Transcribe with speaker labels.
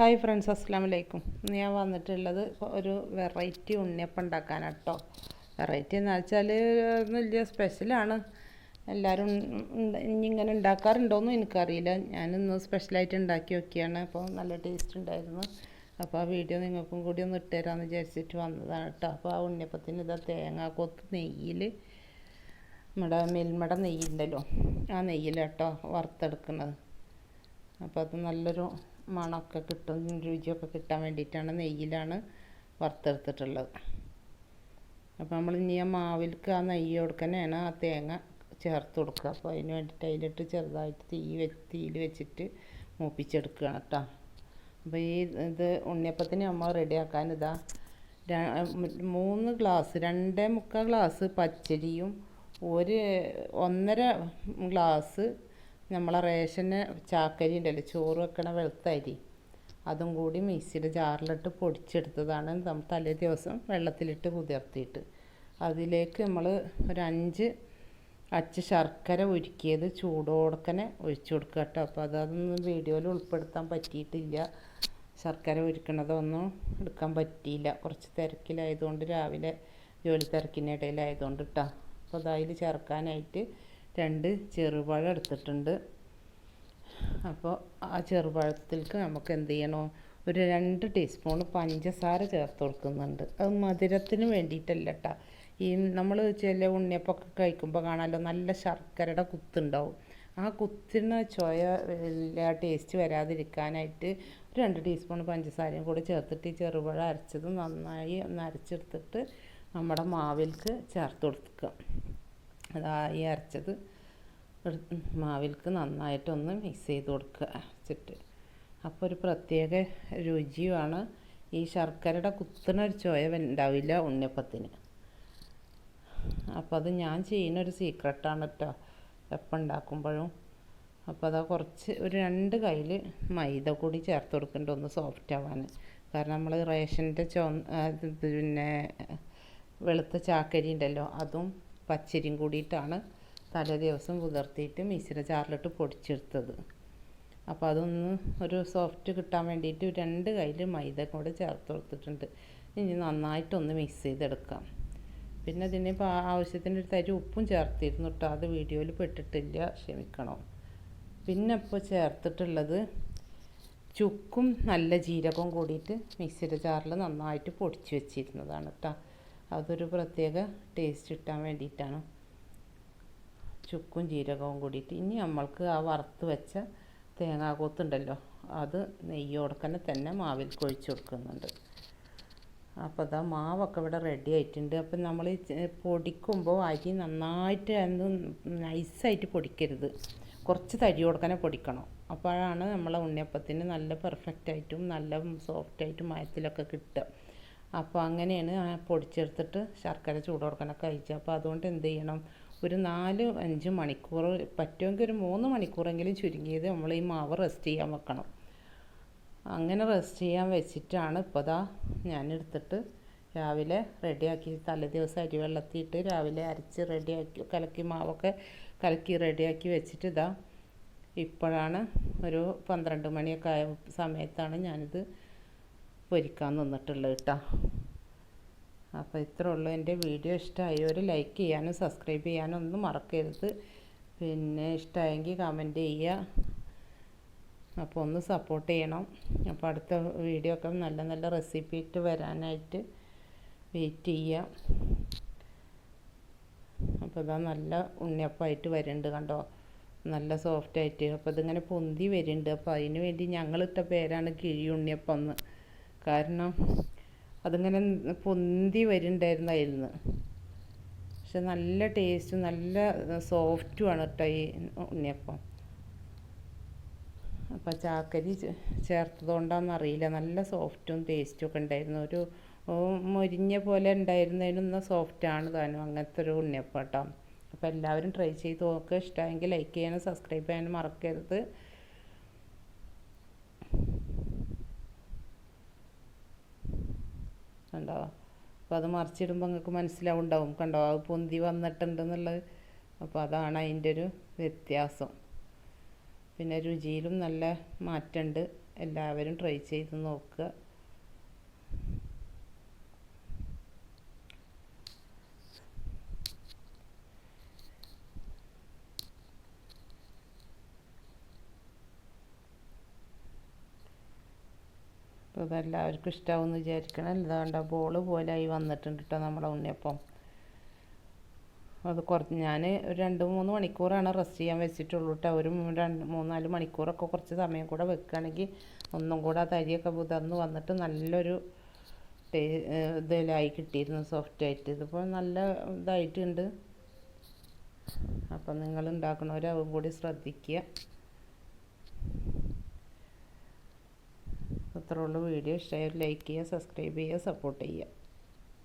Speaker 1: Hi friends അസ്സാം വലൈക്കും ഞാൻ വന്നിട്ടുള്ളത് ഒരു വെറൈറ്റി ഉണ്ണിയപ്പം ഉണ്ടാക്കാനാണ് കേട്ടോ വെറൈറ്റി എന്ന് വെച്ചാൽ വലിയ സ്പെഷ്യലാണ് എല്ലാവരും ഇനി ഇങ്ങനെ ഉണ്ടാക്കാറുണ്ടോയെന്നും എനിക്കറിയില്ല. ഞാനിന്ന് സ്പെഷ്യലായിട്ട് ഉണ്ടാക്കി നോക്കിയാണ്. അപ്പോൾ നല്ല ടേസ്റ്റ് ഉണ്ടായിരുന്നു. അപ്പോൾ ആ വീഡിയോ നിങ്ങൾക്കും കൂടി ഒന്ന് ഇട്ടുതരാമെന്ന് വിചാരിച്ചിട്ട് വന്നതാണ് കേട്ടോ. അപ്പോൾ ആ ഉണ്ണിയപ്പത്തിന് ഇതാ തേങ്ങ കൊത്ത് നെയ്യിൽ നമ്മുടെ മെൽമട നെയ്യുണ്ടല്ലോ. ആ നെയ്യിലാട്ടോ വറുത്തെടുക്കുന്നത്. അപ്പോൾ അത് നല്ലൊരു മണമൊക്കെ കിട്ടും രുചിയൊക്കെ കിട്ടാൻ വേണ്ടിയിട്ടാണ് നെയ്യിലാണ് വറുത്തെടുത്തിട്ടുള്ളത്. അപ്പോൾ നമ്മൾ ഇനി ആ മാവിൽക്ക് ആ നെയ്യ് കൊടുക്കാനാണ് ആ തേങ്ങ ചേർത്ത് കൊടുക്കുക. അപ്പോൾ അതിന് വേണ്ടിയിട്ട് അതിലിട്ട് ചെറുതായിട്ട് തീ വെച്ച് തീയിൽ വെച്ചിട്ട് മൂപ്പിച്ചെടുക്കുകയാണ് കേട്ടോ. അപ്പോൾ ഈ ഇത് ഉണ്ണിയപ്പത്തിന് നമ്മൾ റെഡിയാക്കാൻ ഇതാ മൂന്ന് ഗ്ലാസ് രണ്ടേ മുക്കാൽ ഗ്ലാസ് പച്ചരിയും ഒരു ഒന്നര ഗ്ലാസ് നമ്മളെ റേഷന് ചാക്കരി ഉണ്ടല്ലോ ചോറ് വെക്കണ വെളുത്ത അരി. അതും കൂടി മിക്സിയുടെ ജാറിലിട്ട് പൊടിച്ചെടുത്തതാണ് നമ്മൾ തലേ ദിവസം വെള്ളത്തിലിട്ട് കുതിർത്തിയിട്ട്. അതിലേക്ക് നമ്മൾ ഒരു അഞ്ച് അച്ച് ശർക്കര ഉരുക്കിയത് ചൂടോടക്കനെ ഒഴിച്ചു കൊടുക്കുക കേട്ടോ. അപ്പോൾ അതൊന്നും വീഡിയോയിൽ ഉൾപ്പെടുത്താൻ പറ്റിയിട്ടില്ല. ശർക്കര ഉരുക്കണതൊന്നും എടുക്കാൻ പറ്റിയില്ല. കുറച്ച് തിരക്കിലായതുകൊണ്ട് രാവിലെ ജോലി തിരക്കിനിടയിലായതുകൊണ്ട് കേട്ടോ അപ്പോൾ അതിൽ ചേർക്കാനായിട്ട് രണ്ട് ചെറുപഴം എടുത്തിട്ടുണ്ട്. അപ്പോൾ ആ ചെറുപഴത്തിലേക്ക് നമുക്ക് എന്ത് ചെയ്യണോ? ഒരു രണ്ട് ടീസ്പൂൺ പഞ്ചസാര ചേർത്ത് കൊടുക്കുന്നുണ്ട്. അത് മധുരത്തിന് വേണ്ടിയിട്ടല്ല കേട്ടോ. ഈ നമ്മൾ ചില ഉണ്ണിയപ്പൊക്കെ കഴിക്കുമ്പോൾ കാണാമല്ലോ നല്ല ശർക്കരയുടെ കുത്തുണ്ടാവും. ആ കുത്തിന് ചോയ ടേസ്റ്റ് വരാതിരിക്കാനായിട്ട് ഒരു രണ്ട് ടീസ്പൂൺ പഞ്ചസാരയും കൂടി ചേർത്തിട്ട് ഈ ചെറുപഴം അരച്ചത് നന്നായി ഒന്ന് അരച്ചെടുത്തിട്ട് നമ്മുടെ മാവിലേക്ക് ചേർത്ത് കൊടുക്കുക. അതാ ഈ അരച്ചത്. മാവിൽക്ക് നന്നായിട്ടൊന്ന് മിക്സ് ചെയ്ത് കൊടുക്കുക അരച്ചിട്ട്. അപ്പോൾ ഒരു പ്രത്യേക രുചിയുമാണ്. ഈ ശർക്കരയുടെ കുത്തുന്ന ഒരു ചോയ ഉണ്ടാവില്ല ഉണ്ണിയപ്പത്തിന്. അപ്പോൾ അത് ഞാൻ ചെയ്യുന്ന ഒരു സീക്രട്ടാണ് കേട്ടോ എപ്പം ഉണ്ടാക്കുമ്പോഴും. അപ്പോൾ അതാ കുറച്ച് ഒരു രണ്ട് കയ്യിൽ മൈദ കൂടി ചേർത്ത് കൊടുക്കേണ്ട ഒന്ന് സോഫ്റ്റ് ആവാൻ. കാരണം നമ്മൾ റേഷന്റെ ചോ പിന്നെ വെളുത്ത ചാക്കരി ഉണ്ടല്ലോ അതും പച്ചരിയും കൂടിയിട്ടാണ് തലേ ദിവസം കുതിർത്തിയിട്ട് മിശ്ര ചാറിലിട്ട് പൊടിച്ചെടുത്തത്. അപ്പോൾ അതൊന്ന് ഒരു സോഫ്റ്റ് കിട്ടാൻ വേണ്ടിയിട്ട് രണ്ട് കയ്യിൽ മൈദ കൂടെ ചേർത്ത് കൊടുത്തിട്ടുണ്ട്. ഇനി നന്നായിട്ടൊന്ന് മിക്സ് ചെയ്തെടുക്കാം. പിന്നെ ഇതിന് ആവശ്യത്തിന് ഒരു തരി ഉപ്പും ചേർത്തിരുന്നു കേട്ടോ. അത് വീഡിയോയിൽ പെട്ടിട്ടില്ല. ക്ഷമിക്കണം. പിന്നെ ഇപ്പോൾ ചേർത്തിട്ടുള്ളത് ചുക്കും നല്ല ജീരകവും കൂടിയിട്ട് മിക്സിയുടെ ജാറിൽ നന്നായിട്ട് പൊടിച്ച് വെച്ചിരുന്നതാണ് കേട്ടോ. അതൊരു പ്രത്യേക ടേസ്റ്റ് കിട്ടാൻ വേണ്ടിയിട്ടാണ്. ചുക്കും ജീരകവും കൂടിയിട്ട്. ഇനി നമ്മൾക്ക് ആ വറുത്ത് വെച്ച തേങ്ങാക്കൂത്തുണ്ടല്ലോ അത് നെയ്യോടക്കനെ തന്നെ മാവിൽ കൊഴിച്ച് കൊടുക്കുന്നുണ്ട്. അപ്പോൾ അതാ മാവൊക്കെ ഇവിടെ റെഡി ആയിട്ടുണ്ട്. അപ്പം നമ്മൾ പൊടിക്കുമ്പോൾ അരി നന്നായിട്ട് എന്ത് നൈസായിട്ട് പൊടിക്കരുത്. കുറച്ച് തരി കൊടുക്കനെ പൊടിക്കണം. അപ്പോഴാണ് നമ്മളെ ഉണ്ണിയപ്പത്തിന് നല്ല പെർഫെക്റ്റായിട്ടും നല്ല സോഫ്റ്റായിട്ടും മയത്തിലൊക്കെ കിട്ടുക. അപ്പോൾ അങ്ങനെയാണ് പൊടിച്ചെടുത്തിട്ട് ശർക്കര ചൂട് കൊടുക്കണം കഴിച്ചത്. അപ്പോൾ അതുകൊണ്ട് എന്ത് ചെയ്യണം? ഒരു നാല് അഞ്ച് മണിക്കൂർ പറ്റുമെങ്കിൽ ഒരു മൂന്ന് മണിക്കൂറെങ്കിലും ചുരുങ്ങിയത് നമ്മൾ ഈ മാവ് റെസ്റ്റ് ചെയ്യാൻ വെക്കണം. അങ്ങനെ റെസ്റ്റ് ചെയ്യാൻ വെച്ചിട്ടാണ് ഇപ്പോൾ ദാ ഞാനെടുത്തിട്ട് രാവിലെ റെഡിയാക്കി തലേ ദിവസം അരി വെള്ളത്തിയിട്ട് രാവിലെ അരച്ച് റെഡിയാക്കി കലക്കി മാവൊക്കെ കലക്കി റെഡിയാക്കി വെച്ചിട്ട് ഇതാ ഇപ്പോഴാണ് ഒരു പന്ത്രണ്ട് മണിയൊക്കെ ആയ സമയത്താണ് ഞാനിത് പൊരിക്കാൻ നിന്നിട്ടുള്ളത് കേട്ടോ. അപ്പോൾ ഇത്ര ഉള്ളൂ. എന്റെ വീഡിയോ ഇഷ്ടമായി ഒരു ലൈക്ക് ചെയ്യാനും സബ്സ്ക്രൈബ് ചെയ്യാനും ഒന്നും മറക്കരുത്. പിന്നെ ഇഷ്ടമായെങ്കിൽ കമന്റ് ചെയ്യുക. അപ്പോൾ ഒന്ന് സപ്പോർട്ട് ചെയ്യണം. അപ്പോൾ അടുത്ത വീഡിയോ ഒക്കെ നല്ല നല്ല റെസിപ്പി ഇട്ട് വരാനായിട്ട് വെയിറ്റ് ചെയ്യുക. അപ്പോൾ ഇതാ നല്ല ഉണ്ണിയപ്പമായിട്ട് വരുന്നുണ്ട് കണ്ടോ. നല്ല സോഫ്റ്റായിട്ട് അപ്പോൾ ഇതിങ്ങനെ പൊന്തി വരുന്നുണ്ട്. അപ്പോൾ അതിന് വേണ്ടി ഞങ്ങളിട്ട പേരാണ് കിഴി ഉണ്ണിയപ്പം എന്ന്. കാരണം അതിങ്ങനെ പൊന്തി വരുന്നുണ്ടായിരുന്നായിരുന്നു പക്ഷെ നല്ല ടേസ്റ്റും നല്ല സോഫ്റ്റുമാണ് കേട്ടോ ഈ ഉണ്ണിയപ്പം. അപ്പോൾ ചാക്കരി ചേർത്തതുകൊണ്ടാണെന്ന് അറിയില്ല. നല്ല സോഫ്റ്റും ടേസ്റ്റും ഒക്കെ ഉണ്ടായിരുന്നു. ഒരു മൊരിഞ്ഞ പോലെ ഉണ്ടായിരുന്നതിനൊന്ന് സോഫ്റ്റാണ് താനും അങ്ങനത്തെ ഒരു ഉണ്ണിയപ്പം കേട്ടോ അപ്പോൾ എല്ലാവരും ട്രൈ ചെയ്ത് നോക്കുക ഇഷ്ടമെങ്കിൽ ലൈക്ക് ചെയ്യാനും സബ്സ്ക്രൈബ് ചെയ്യാനും മറക്കരുത്. കണ്ടോ അപ്പോൾ അത് മറിച്ചിടുമ്പോൾ നിങ്ങൾക്ക് മനസ്സിലാവുണ്ടാവും. കണ്ടോ അത് പൊന്തി വന്നിട്ടുണ്ടെന്നുള്ളത്. അപ്പോൾ അതാണ് അതിന്റെ ഒരു വ്യത്യാസം. പിന്നെ രുചിയിലും നല്ല മാറ്റമുണ്ട് എല്ലാവരും ട്രൈ ചെയ്ത് നോക്കുക. അപ്പോൾ ഇതെല്ലാവർക്കും ഇഷ്ടമാവുമെന്ന് വിചാരിക്കണം. അല്ലാണ്ട് ബോൾ പോലെ ആയി വന്നിട്ടുണ്ട് കേട്ടോ നമ്മളെ ഉണ്ണിയപ്പം അത് കുറച്ച് ഞാൻ ഒരു രണ്ട് മൂന്ന് മണിക്കൂറാണ് റെസ്റ്റ് ചെയ്യാൻ വെച്ചിട്ടുള്ളൂ കേട്ടോ ഒരു രണ്ട് മൂന്നാൽ മണിക്കൂറൊക്കെ കുറച്ച് സമയം കൂടെ വെക്കുകയാണെങ്കിൽ ഒന്നും കൂടെ തരിയൊക്കെ പുതർന്ന് വന്നിട്ട് നല്ലൊരു ടേ ഇതിലായി കിട്ടിയിരുന്നു സോഫ്റ്റ് ആയിട്ട്. ഇതിപ്പോൾ നല്ല ഇതായിട്ടുണ്ട്. അപ്പം നിങ്ങൾ ഉണ്ടാക്കുന്നവരും കൂടി ശ്രദ്ധിക്കുക. അത്രേ ഉള്ളൂ. വീഡിയോ ഇഷ്ടമായാൽ ലൈക്ക് ചെയ്യുക സബ്സ്ക്രൈബ് ചെയ്യുക സപ്പോർട്ട് ചെയ്യുക.